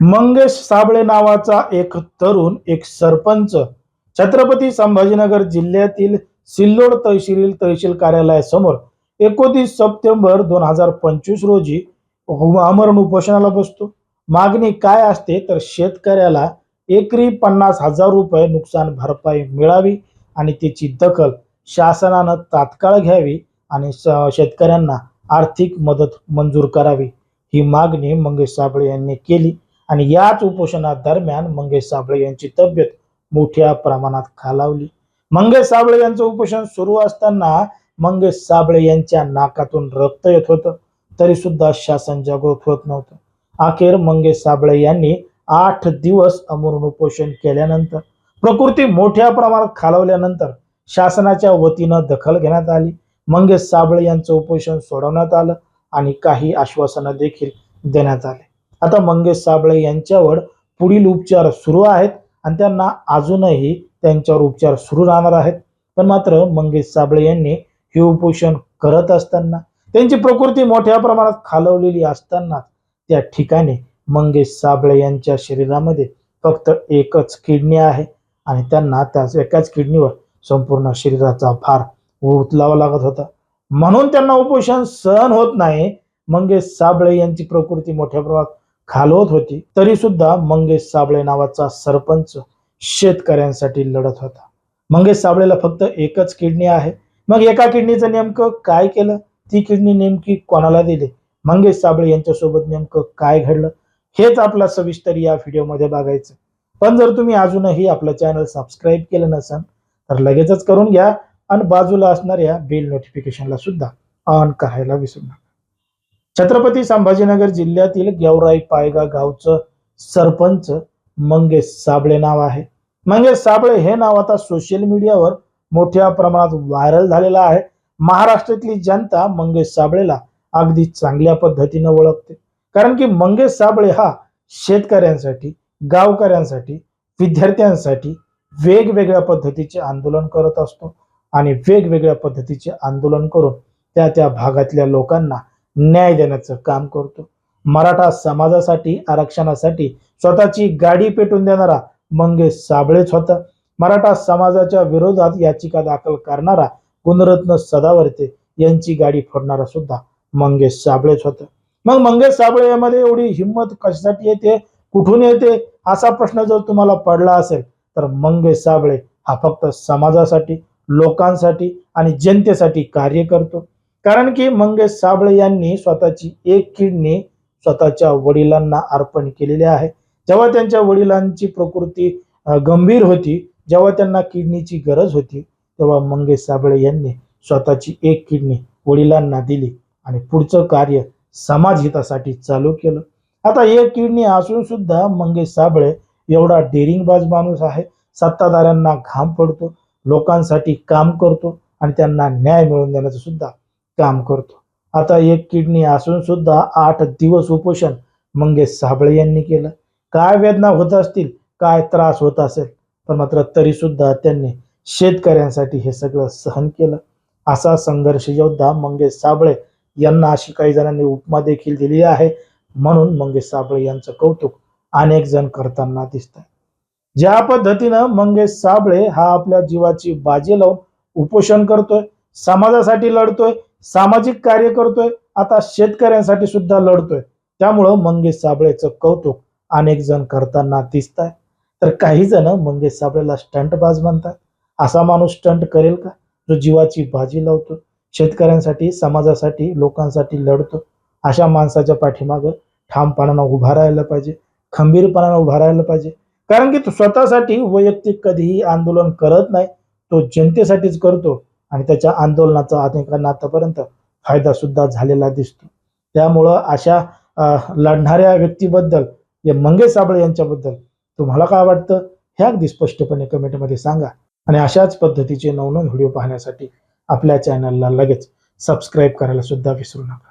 मंगेश साबळे नावाचा एक तरुण एक सरपंच छत्रपती संभाजीनगर जिल्ह्यातील सिल्लोड तहसील तहसील कार्यालयासमोर एकोणतीस सप्टेंबर दोन हजार पंचवीस रोजी आमरण उपोषणाला बसतो. मागणी काय असते तर शेतकऱ्याला एकरी पन्नास हजार रुपये नुकसान भरपाई मिळावी आणि त्याची दखल शासनानं तात्काळ घ्यावी आणि स- शेतकऱ्यांना आर्थिक मदत मंजूर करावी. ही मागणी मंगेश साबळे यांनी केली. आणि याच उपोषणादरम्यान मंगेश साबळे यांची तब्येत मोठ्या प्रमाणात खालावली. मंगेश साबळे यांचं उपोषण सुरू असताना मंगेश साबळे यांच्या नाकातून रक्त येत होतं. तरी सुद्धा शासन जागृत होत नव्हतं. अखेर मंगेश साबळे यांनी आठ दिवस अमरून उपोषण केल्यानंतर प्रकृती मोठ्या प्रमाणात खालवल्यानंतर शासनाच्या वतीनं दखल घेण्यात आली. मंगेश साबळे यांचं उपोषण सोडवण्यात आलं आणि काही आश्वासनं देखील देण्यात आले. आता मंगेश साबळे यांच्यावर पुढील उपचार सुरू आहेत आणि त्यांना अजूनही त्यांच्यावर उपचार सुरू राहणार आहेत. पण मात्र मंगेश साबळे यांनी हे उपोषण करत असताना त्यांची प्रकृती मोठ्या प्रमाणात खालवलेली असताना त्या ठिकाणी मंगेश साबळे यांच्या शरीरामध्ये फक्त एकच किडनी आहे आणि त्यांना त्याच एकाच किडनीवर संपूर्ण शरीराचा भार उचलावा लागत होता. म्हणून त्यांना उपोषण सहन होत नाही. मंगेश साबळे यांची प्रकृती मोठ्या प्रमाणात खालवत होती. तरी सुद्धा मंगेश साबळे नावाचा सरपंच शेतकऱ्यांसाठी लढत होता. मंगेश साबळेला फक्त एकच किडनी आहे. मग एका किडनीचं नेमकं काय केलं? ती किडनी नेमकी कोणाला दिली? मंगेश साबळे यांच्यासोबत नेमकं काय घडलं? हेच आपला सविस्तर या व्हिडिओमध्ये बघायचं. पण जर तुम्ही अजूनही आपलं चॅनल सबस्क्राईब केलं नसेल तर लगेचच करून घ्या आणि बाजूला असणाऱ्या बेल नोटिफिकेशनला सुद्धा ऑन करायला विसरू नका. छत्रपती संभाजीनगर जिल्ह्यातील गेवराई पायगा गावचं सरपंच मंगेश साबळे नाव आहे. मंगेश साबळे हे नाव आता सोशल मीडियावर मोठ्या प्रमाणात व्हायरल झालेलं आहे. महाराष्ट्रातली जनता मंगेश साबळेला अगदी चांगल्या पद्धतीनं ओळखते. कारण की मंगेश साबळे हा शेतकऱ्यांसाठी गावकऱ्यांसाठी विद्यार्थ्यांसाठी वेगवेगळ्या पद्धतीचे आंदोलन करत असतो आणि वेगवेगळ्या पद्धतीचे आंदोलन करून त्या त्या भागातल्या लोकांना न्याय देण्याचं काम करतो. मराठा समाजासाठी आरक्षणासाठी स्वतःची गाडी पेटून देणारा मंगेश साबळेच होता. मराठा समाजाच्या विरोधात याचिका दाखल करणारा गुणरत्न सदावर्ते यांची गाडी फोडणारा सुद्धा मंगेश साबळेच होता. मग मंगेश साबळे यामध्ये एवढी हिंमत कशासाठी येते? कुठून येते? असा प्रश्न जर तुम्हाला पडला असेल तर मंगेश साबळे हा फक्त समाजासाठी लोकांसाठी आणि जनतेसाठी कार्य करतो. कारण की मंगेश साबळे यांनी स्वतःची एक किडनी स्वतःच्या वडिलांना अर्पण केलेली आहे. जेव्हा त्यांच्या वडिलांची प्रकृती गंभीर होती जेव्हा त्यांना किडनीची गरज होती तेव्हा मंगेश साबळे यांनी स्वतःची एक किडनी वडिलांना दिली आणि पुढचं कार्य समाज हितासाठी चालू केलं. आता एक किडनी असून सुद्धा मंगेश साबळे एवढा डेरिंगबाज माणूस आहे. सत्ताधाऱ्यांना घाम पडतो लोकांसाठी काम करतो आणि त्यांना न्याय मिळवून देण्याचं सुद्धा काम करतो. आता एक किडनी असून सुद्धा आठ दिवस उपोषण मंगेश साबळे यांनी केलं. काय वेदना होत असतील काय त्रास होत असेल पण मात्र तरी सुद्धा त्यांनी शेतकऱ्यांसाठी हे सगळं सहन केलं. असा संघर्ष योद्धा मंगेश साबळे यांना अशी काही जणांनी उपमा देखील दिली आहे म्हणून मंगेश साबळे यांचं कौतुक अनेक जण करताना दिसत ज्या पद्धतीनं मंगेश साबळे हा आपल्या जीवाची बाजी लावून उपोषण करतोय समाजासाठी लढतोय सामाजिक कार्य करतोय आता शेतकऱ्यांसाठी सुद्धा लढतोय. त्यामुळं मंगेश साबळेचं कौतुक अनेक जण करताना दिसत आहे तर काही जण मंगेश साबळेला स्टंटबाज म्हणतात. असा माणूस स्टंट करेल का? जो जीवाची बाजी लावतो शेतकऱ्यांसाठी समाजासाठी लोकांसाठी लढतो. अशा माणसाच्या पाठीमागं ठामपणानं उभा राहायला पाहिजे खंबीरपणानं उभा राहायला पाहिजे. कारण की तो स्वतःसाठी वैयक्तिक कधीही आंदोलन करत नाही तो जनतेसाठीच करतो. आणि त्याच्या आंदोलनाचा अनेकांना आतापर्यंत फायदा सुद्धा झालेला दिसतो. त्यामुळं अशा लढणाऱ्या व्यक्तीबद्दल या मंगेश साबळे यांच्याबद्दल तुम्हाला काय वाटतं? हे अगदी स्पष्टपणे कमेंटमध्ये सांगा. आणि अशाच पद्धतीचे नवनवीन व्हिडिओ पाहण्यासाठी आपल्या चॅनलला लगेच सबस्क्राईब करायला सुद्धा विसरू नका.